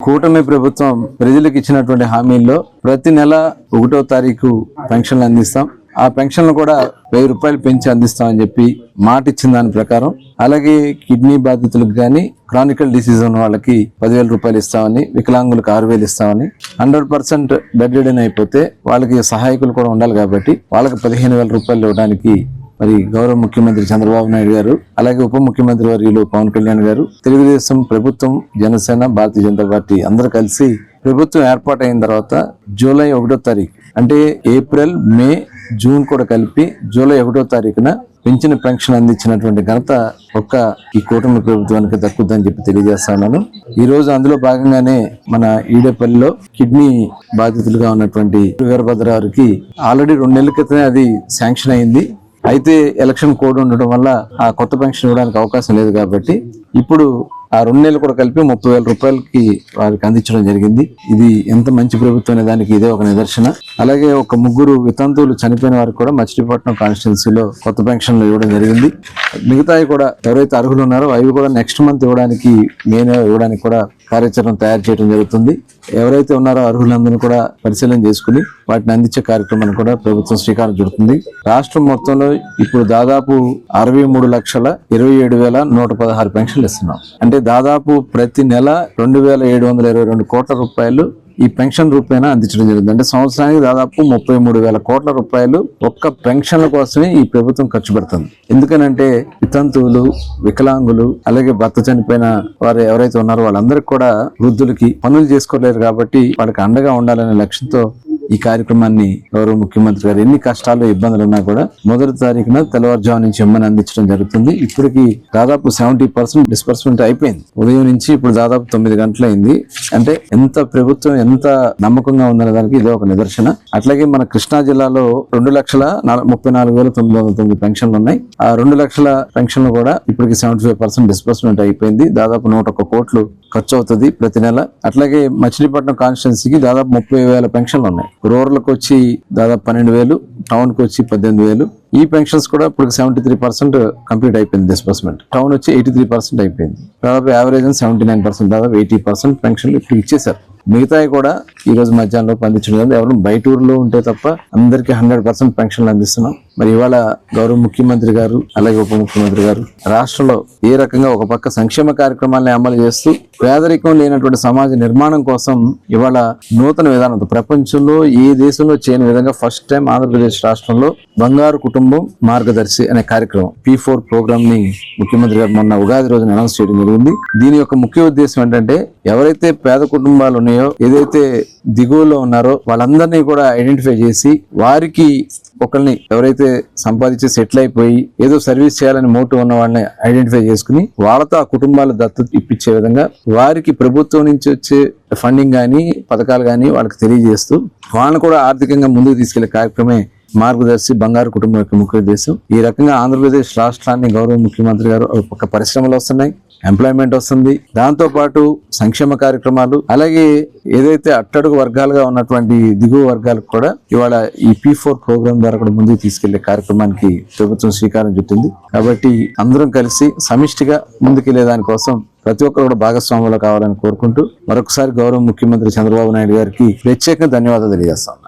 కూటమి ప్రభుత్వం ప్రజలకు ఇచ్చినటువంటి హామీల్లో ప్రతి నెల ఒకటో తారీఖు పెన్షన్లు అందిస్తాం. ఆ పెన్షన్లు కూడా వెయ్యి రూపాయలు పెంచి అందిస్తామని చెప్పి మాట ఇచ్చిన దాని ప్రకారం అలాగే కిడ్నీ బాధితులకు కానీ క్రానికల్ డిసీజ్ ఉన్న వాళ్ళకి పదివేల రూపాయలు ఇస్తామని వికలాంగులకు ఆరు వేలు ఇస్తామని హండ్రెడ్ పర్సెంట్ బెడ్ రిడన్ అయిపోతే వాళ్ళకి సహాయకులు కూడా ఉండాలి కాబట్టి వాళ్ళకి పదిహేను వేల రూపాయలు ఇవ్వడానికి మరి గౌరవ ముఖ్యమంత్రి చంద్రబాబు నాయుడు గారు అలాగే ఉప ముఖ్యమంత్రి వర్యులు పవన్ కళ్యాణ్ గారు తెలుగుదేశం ప్రభుత్వం జనసేన భారతీయ జనతా పార్టీ అందరూ కలిసి ప్రభుత్వం ఏర్పాటైన తర్వాత జూలై ఒకటో తారీఖు అంటే ఏప్రిల్ మే జూన్ కూడా కలిపి జూలై ఒకటో తారీఖున పెంచిన పెన్షన్ అందించినటువంటి ఘనత ఒక్క ఈ కూటమి ప్రభుత్వానికి దక్కుద్దని చెప్పి తెలియజేస్తున్నాను ఈ రోజు అందులో భాగంగానే మన ఈడేపల్లిలో కిడ్నీ బాధితులుగా ఉన్నటువంటి వీరభద్రారికి ఆల్రెడీ రెండు నెలల క్రితమే అది శాంక్షన్ అయింది. అయితే ఎలక్షన్ కోడ్ ఉండడం వల్ల ఆ కొత్త పెన్షన్ ఇవ్వడానికి అవకాశం లేదు కాబట్టి ఇప్పుడు ఆ రెండు నెలలు కూడా కలిపి ముప్పై వేల రూపాయలకి వారికి అందించడం జరిగింది. ఇది ఎంత మంచి ప్రభుత్వం అనే దానికి ఇదే ఒక నిదర్శన. అలాగే ఒక ముగ్గురు వితంతువులు చనిపోయిన వారికి కూడా మచిలీపట్నం కాన్స్టిట్యున్సీలో కొత్త పెన్షన్లు ఇవ్వడం జరిగింది. మిగతావి కూడా ఎవరైతే అర్హులు ఉన్నారో అవి కూడా నెక్స్ట్ మంత్ ఇవ్వడానికి మే ఇవ్వడానికి కూడా కార్యాచరణ తయారు చేయడం జరుగుతుంది. ఎవరైతే ఉన్నారో అర్హులందరినీ కూడా పరిశీలన చేసుకుని వాటిని అందించే కార్యక్రమాన్ని కూడా ప్రభుత్వం శ్రీకారం చుడుతుంది. రాష్ట్రం మొత్తంలో ఇప్పుడు దాదాపు అరవై మూడు లక్షల ఇరవై ఏడు వేల నూట పదహారు పెన్షన్లు ఇస్తున్నాం. అంటే దాదాపు ప్రతి నెల రెండు వేల ఏడు వందల ఇరవై రెండు కోట్ల రూపాయలు ఈ పెన్షన్ రూపేణా అందించడం జరిగింది. అంటే సంవత్సరానికి దాదాపు ముప్పై మూడు వేల కోట్ల రూపాయలు ఒక్క పెన్షన్ల కోసమే ఈ ప్రభుత్వం ఖర్చు పెడుతుంది. ఎందుకనంటే వితంతువులు వికలాంగులు అలాగే భర్త చనిపోయిన వారు ఎవరైతే ఉన్నారో వాళ్ళందరికీ కూడా వృద్ధులకి పనులు చేసుకోలేరు కాబట్టి వాళ్ళకి అండగా ఉండాలనే లక్ష్యంతో ఈ కార్యక్రమాన్ని గౌరవ ముఖ్యమంత్రి గారు ఎన్ని కష్టాలు ఇబ్బందులు ఉన్నా కూడా మొదటి తారీఖున తెల్లవారుజాము నుంచి ఇమ్మని అందించడం జరుగుతుంది. ఇప్పటికి దాదాపు సెవెంటీ పర్సెంట్ డిస్పర్స్మెంట్ అయిపోయింది. ఉదయం నుంచి ఇప్పుడు దాదాపు తొమ్మిది గంటలైంది. అంటే ఎంత ప్రభుత్వం ఎంత నమ్మకంగా ఉందనే దానికి ఇది ఒక నిదర్శన. అట్లాగే మన కృష్ణా జిల్లాలో రెండు లక్షల ముప్పై నాలుగు వేల తొమ్మిది వందల తొమ్మిది పెన్షన్లు ఉన్నాయి. ఆ రెండు లక్షల పెన్షన్లు కూడా ఇప్పటికి సెవెంటీ ఫైవ్ పర్సెంట్ డిస్పర్స్మెంట్ అయిపోయింది. దాదాపు నూట ఒక్క కోట్లు ఖర్చు అవుతుంది ప్రతి నెల. అట్లాగే మచిలీపట్నం కాన్స్టిట్యున్సీకి దాదాపు ముప్పై వేల పెన్షన్లు ఉన్నాయి. రూరల్కి వచ్చి దాదాపు పన్నెండు వేలు టౌన్కి వచ్చి పద్దెనిమిది వేలు. ఈ పెన్షన్స్ కూడా ఇప్పుడు సెవెంటీ త్రీ పర్సెంట్ కంప్లీట్ అయిపోయింది డిస్బర్స్మెంట్. టౌన్ వచ్చి ఎయిటీ త్రీ పర్సెంట్ అయిపోయింది. దాదాపు యావరేజ్ సెవెంటీ నైన్ పర్సెంట్ దాదాపు ఎయిటీ పర్సెంట్ పెన్షన్లు ఇప్పుడు ఇచ్చేసారు మిగతాయి కూడా ఈ రోజు మధ్యాహ్నంలో అందించడం ఎవరు బయట ఊర్లో ఉంటే తప్ప అందరికీ హండ్రెడ్ పర్సెంట్ పెన్షన్లు అందిస్తున్నాం. మరి ఇవాళ గౌరవ ముఖ్యమంత్రి గారు అలాగే ఉప ముఖ్యమంత్రి గారు రాష్ట్రంలో ఏ రకంగా ఒక పక్క సంక్షేమ కార్యక్రమాలను అమలు చేస్తూ పేదరికం లేనటువంటి సమాజ నిర్మాణం కోసం ఇవాళ నూతన విధానంతో ప్రపంచంలో ఏ దేశంలో చేయని విధంగా ఫస్ట్ టైం ఆంధ్రప్రదేశ్ రాష్ట్రంలో బంగారు కుటుంబం మార్గదర్శి అనే కార్యక్రమం పి ఫోర్ ప్రోగ్రామ్ని ముఖ్యమంత్రి గారు మొన్న ఉగాది రోజున అనౌన్స్ చేయడం జరిగింది. దీని యొక్క ముఖ్య ఉద్దేశం ఏంటంటే ఎవరైతే పేద కుటుంబాలు ఉన్నాయో ఏదైతే దిగువలో ఉన్నారో వాళ్ళందరినీ కూడా ఐడెంటిఫై చేసి వారికి ఒకరిని ఎవరైతే సంపాదించి సెటిల్ అయిపోయి ఏదో సర్వీస్ చేయాలని మోటు ఉన్న వాళ్ళని ఐడెంటిఫై చేసుకుని వాళ్ళతో ఆ కుటుంబాల దత్తత ఇప్పించే విధంగా వారికి ప్రభుత్వం నుంచి వచ్చే ఫండింగ్ కానీ పథకాలు కానీ వాళ్ళకి తెలియజేస్తూ వాళ్ళని కూడా ఆర్థికంగా ముందుకు తీసుకెళ్ళే కార్యక్రమే మార్గదర్శి బంగారు కుటుంబం యొక్క ముఖ్య ఉద్దేశం. ఈ రకంగా ఆంధ్రప్రదేశ్ రాష్ట్రాన్ని గౌరవ ముఖ్యమంత్రి గారు ఒక పరిశ్రమలు వస్తున్నాయి. ఎంప్లాయ్మెంట్ వస్తుంది. దాంతో పాటు సంక్షేమ కార్యక్రమాలు అలాగే ఏదైతే అట్టడుగు వర్గాలుగా ఉన్నటువంటి దిగువ వర్గాలకు కూడా ఇవాళ ఈ పి ఫోర్ ప్రోగ్రామ్ ద్వారా కూడా ముందుకు తీసుకెళ్ళే కార్యక్రమానికి ప్రభుత్వం శ్రీకారం చుట్టింది. కాబట్టి అందరం కలిసి సమిష్టిగా ముందుకెళ్ళే దానికోసం ప్రతి ఒక్కరు కూడా భాగస్వాములు కావాలని కోరుకుంటూ మరొకసారి గౌరవ ముఖ్యమంత్రి చంద్రబాబు నాయుడు గారికి ప్రత్యేకంగా ధన్యవాదాలు తెలియజేస్తాను.